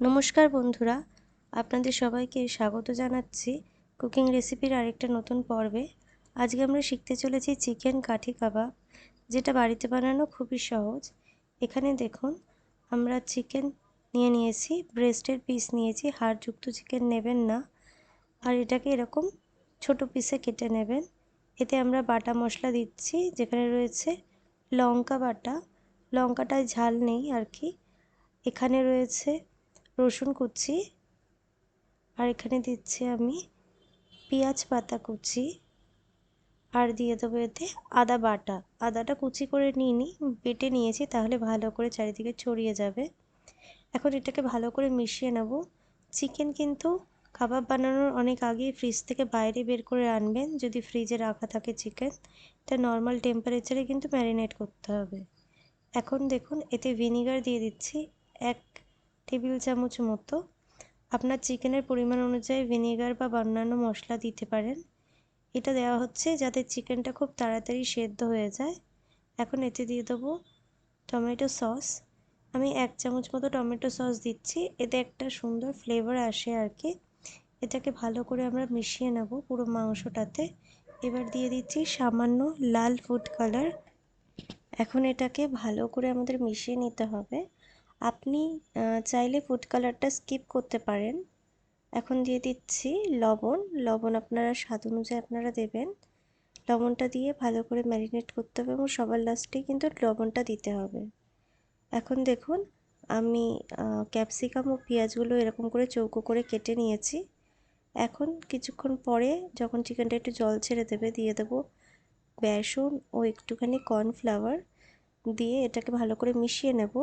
নমস্কার বন্ধুরা, আপনাদের সবাইকে স্বাগত জানাচ্ছি কুকিং রেসিপির আরেকটা নতুন পর্বে। আজকে আমরা শিখতে চলেছি চিকেন কাঠি কাবাব, যেটা বাড়িতে বানানো খুবই সহজ। এখানে দেখুন, আমরা চিকেন নিয়ে নিয়েছি ব্রেস্টের পিস নিয়েছি, হাড়যুক্ত চিকেন নেবেন না। আর এটাকে এরকম ছোট পিসে কেটে নেবেন। এতে আমরা বাটা মশলা দিচ্ছি, যেখানে রয়েছে লঙ্কা বাটা। লঙ্কাটায় ঝাল নেই আর কি। এখানে রয়েছে রসুন কুচি আর এখানে দিচ্ছি আমি পেঁয়াজ পাতা কুচি আর দিয়ে দেবো এতে আদা বাটা। আদাটা কুচি করে নিয়ে নিই বেটে নিয়েছি তাহলে ভালো করে চারিদিকে ছড়িয়ে যাবে। এখন এটাকে ভালো করে মিশিয়ে নেব। চিকেন কিন্তু খাবার বানানোর অনেক আগেই ফ্রিজ থেকে বাইরে বের করে আনবেন, যদি ফ্রিজে রাখা থাকে চিকেন। এটা নর্মাল টেম্পারেচারে কিন্তু ম্যারিনেট করতে হবে। এখন দেখুন, এতে ভিনিগার দিয়ে দিচ্ছি এক টেবিল চামচ মতো আপনার চিকেনের পরিমাণ অনুযায়ী ভিনেগার বা অন্যান্য মশলা দিতে পারেন। এটা দেওয়া হচ্ছে যাতে চিকেনটা খুব তাড়াতাড়ি সেদ্ধ হয়ে যায়। এখন এতে দিয়ে দেবো টমেটো সস। আমি এক চামচ মতো টমেটো সস দিচ্ছি। এতে একটা সুন্দর ফ্লেভার আসে আর কি। এটাকে ভালো করে আমরা মিশিয়ে নেব পুরো মাংসটাতে। এবার দিয়ে দিচ্ছি সামান্য লাল ফুড কালার। এখন এটাকে ভালো করে আমাদের মিশিয়ে নিতে হবে। আপনি চাইলে ফুড কালারটা স্কিপ করতে পারেন। এখন দিয়ে দিচ্ছি লবণ। লবণ আপনারা স্বাদ অনুযায়ী আপনারা দেবেন। লবণটা দিয়ে ভালো করে ম্যারিনেট করতে হবে এবং সবার লাস্টে কিন্তু লবণটা দিতে হবে। এখন দেখুন, আমি ক্যাপসিকাম ও পেঁয়াজগুলো এরকম করে চৌকো করে কেটে নিয়েছি। এখন কিছুক্ষণ পরে যখন চিকেনটা একটু জল ছেড়ে দেবে, দিয়ে দেবো বেসন ও একটুখানি কর্নফ্লাওয়ার দিয়ে এটাকে ভালো করে মিশিয়ে নেব।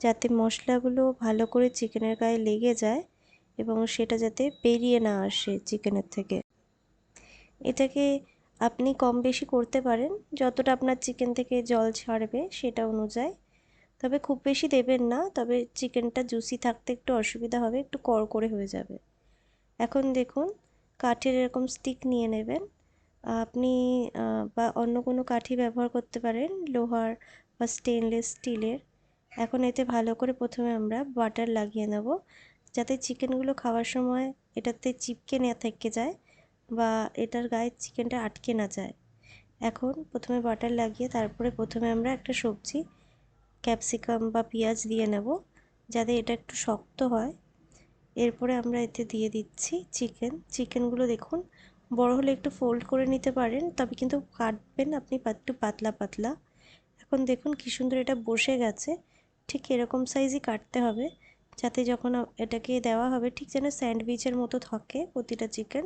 যাতে মশলাগুলো ভালো করে চিকেনের গায়ে লেগে যায় এবং সেটা যাতে বেরিয়ে না আসে চিকেনের থেকে। এটাকে আপনি কম বেশি করতে পারেন, যতটা আপনার চিকেন থেকে জল ছাড়বে সেটা অনুযায়ী। তবে খুব বেশি দেবেন না, তবে চিকেনটা জুসি থাকতে একটু অসুবিধা হবে, একটু করে হয়ে যাবে। এখন দেখুন, কাঠের এরকম স্টিক নিয়ে নেবেন। আপনি বা অন্য কোনো কাঠি ব্যবহার করতে পারেন, লোহার বা স্টেনলেস স্টিলের এখন এতে ভালো করে প্রথমে আমরা বাটার লাগিয়ে নেব। যাতে চিকেনগুলো খাওয়ার সময় এটাতে চিপকে না থেকে যায় বা এটার গায়ে চিকেনটা আটকে না যায়। এখন প্রথমে বাটার লাগিয়ে তারপরে প্রথমে আমরা একটা সবজি ক্যাপসিকাম বা পেঁয়াজ দিয়ে নেব, যাতে এটা একটু শক্ত হয়। এরপরে আমরা এতে দিয়ে দিচ্ছি চিকেন চিকেনগুলো দেখুন বড় হলে একটু ফোল্ড করে নিতে পারেন, তবে কিন্তু কাটবেন আপনি একটু পাতলা পাতলা। এখন দেখুন কী সুন্দর এটা বসে গেছে। ঠিক এরকম সাইজই কাটতে হবে, যাতে যখন এটাকে দেওয়া হবে ঠিক যেন স্যান্ডউইচের মতো থাকে প্রতিটা চিকেন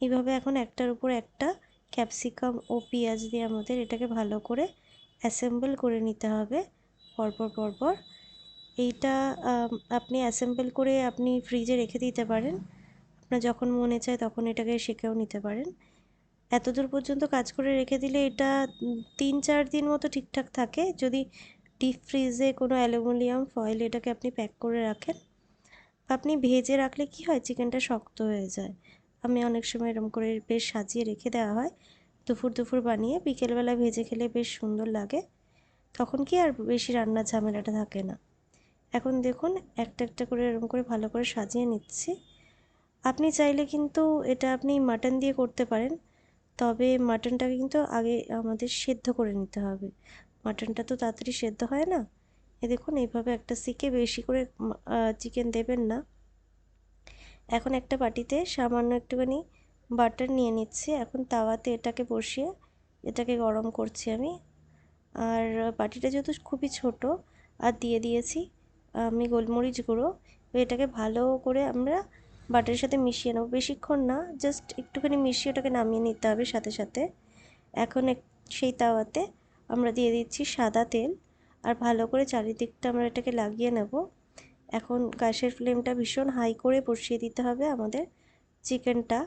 এইভাবে এখন একটার উপর একটা ক্যাপসিকাম ও পেঁয়াজ দিয়ে আমাদের এটাকে ভালো করে অ্যাসেম্বল করে নিতে হবে পরপর পরপর। এইটা আপনি অ্যাসেম্বল করে আপনি ফ্রিজে রেখে দিতে পারেন। আপনার যখন মনে চায় তখন এটাকে শেখেও নিতে পারেন। এতদূর পর্যন্ত কাজ করে রেখে দিলে এটা তিন, চার দিন মতো ঠিকঠাক থাকে। যদি ডিপ ফ্রিজে কোনো অ্যালুমিনিয়াম ফয়েল এটাকে আপনি প্যাক করে রাখেন। আপনি ভেজে রাখলে কি হয়? চিকেনটা শক্ত হয়ে যায়। আমি অনেক সময় এরকম করে বেশ সাজিয়ে রেখে দেওয়া হয়। দুপুর দুপুর বানিয়ে বিকেলবেলা ভেজে খেলে বেশ সুন্দর লাগে। তখন কি আর বেশি রান্নার ঝামেলাটা থাকে না। এখন দেখুন, একটা একটা করে এরকম করে ভালো করে সাজিয়ে নিচ্ছি। আপনি চাইলে কিন্তু এটা আপনি মাটন দিয়ে করতে পারেন। তবে মাটনটাকে কিন্তু আগে আমাদের সেদ্ধ করে নিতে হবে। মাটনটা তো তাড়াতাড়ি সেদ্ধ হয় না। এ দেখুন, এইভাবে একটা সিকে বেশি করে চিকেন দেবেন না। এখন একটা বাটিতে সামান্য একটুখানি বাটার নিয়ে নিচ্ছি। এখন তাওয়াতে এটাকে বসিয়ে, এটাকে গরম করছি আমি। আর বাটিটা যেহেতু খুবই ছোট, আর দিয়ে দিয়েছি, আমি গোলমরিচ গুঁড়ো, এটাকে ভালো করে আমরা বাটারের সাথে মিশিয়ে নেব। বেশিক্ষণ না জাস্ট একটুখানি মিশিয়ে ওটাকে নামিয়ে নিতে হবে সাথে সাথে। এখন সেই তাওয়াতে আমরা দিয়ে দিচ্ছি সাদা তেল আর ভালো করে চারিদিকটা আমরা এটাকে লাগিয়ে নেব। এখন গ্যাসের ফ্লেমটা ভীষণ হাই করে বসিয়ে দিতে হবে আমাদের চিকেনটা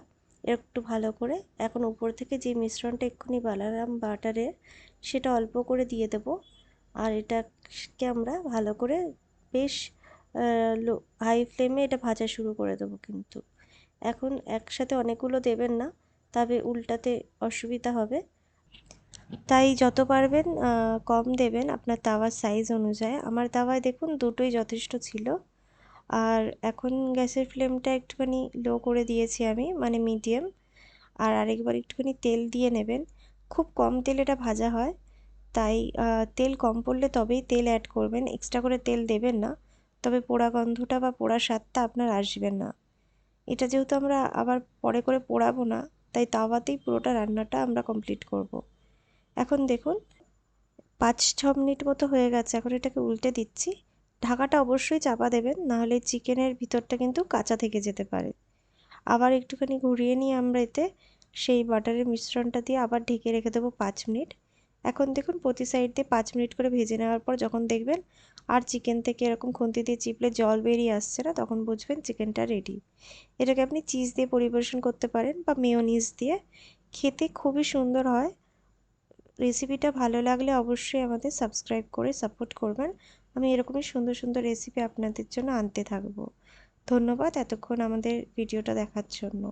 একটু ভালো করে। এখন উপর থেকে যে মিশ্রণটা এক্ষুনি বানালাম বাটারের সেটা অল্প করে দিয়ে দেব। আর এটাকে আমরা ভালো করে বেশ লো, হাই ফ্লেমে এটা ভাজা শুরু করে দেবো কিন্তু। এখন একসাথে অনেকগুলো দেবেন না, তবে উল্টাতে অসুবিধা হবে। তাই যত পারবেন কম দেবেন আপনার তাওয়ার সাইজ অনুযায়ী। আমার তাওয়ায় দেখুন দুটোই যথেষ্ট ছিল। আর এখন গ্যাসের ফ্লেমটা একটুখানি লো করে দিয়েছি আমি মানে মিডিয়াম আর আরেকবার একটুখানি তেল দিয়ে নেবেন। খুব কম তেল এটা ভাজা হয়। তাই তেল কম পড়লে তবেই তেল অ্যাড করবেন। এক্সট্রা করে তেল দেবেন না। তবে পোড়া গন্ধটা বা পোড়া স্বাদটা আপনার আসবেন না। এটা যেহেতু আমরা আবার পরে করে পোড়াবো না, তাই তাওয়াতেই পুরোটা রান্নাটা আমরা কমপ্লিট করব। এখন দেখুন পাঁচ ছ মিনিট মতো হয়ে গেছে, এখন এটাকে উল্টে দিচ্ছি। ঢাকাটা অবশ্যই চাপা দেবেন, নাহলে চিকেনের ভিতরটা কিন্তু কাঁচা থেকে যেতে পারে। আবার একটুখানি ঘুরিয়ে নিয়ে আমরা এতে সেই বাটারের মিশ্রণটা দিয়ে আবার ঢেকে রেখে দেবো পাঁচ মিনিট। এখন দেখুন, প্রতি সাইড দিয়ে পাঁচ মিনিট করে ভেজে নেওয়ার পর যখন দেখবেন আর চিকেন থেকে এরকম খুন্তি দিয়ে চিপলে জল বেরিয়ে আসছে না, তখন বুঝবেন চিকেনটা রেডি এটাকে আপনি চিজ দিয়ে পরিবেশন করতে পারেন বা মেয়োনিজ দিয়ে। খেতে খুবই সুন্দর হয়। রেসিপিটা ভালো লাগলে অবশ্যই আমাদের সাবস্ক্রাইব করে সাপোর্ট করবেন। আমি এরকমই সুন্দর সুন্দর রেসিপি আপনাদের জন্য আনতে থাকব। ধন্যবাদ এতক্ষণ আমাদের ভিডিওটা দেখার জন্য।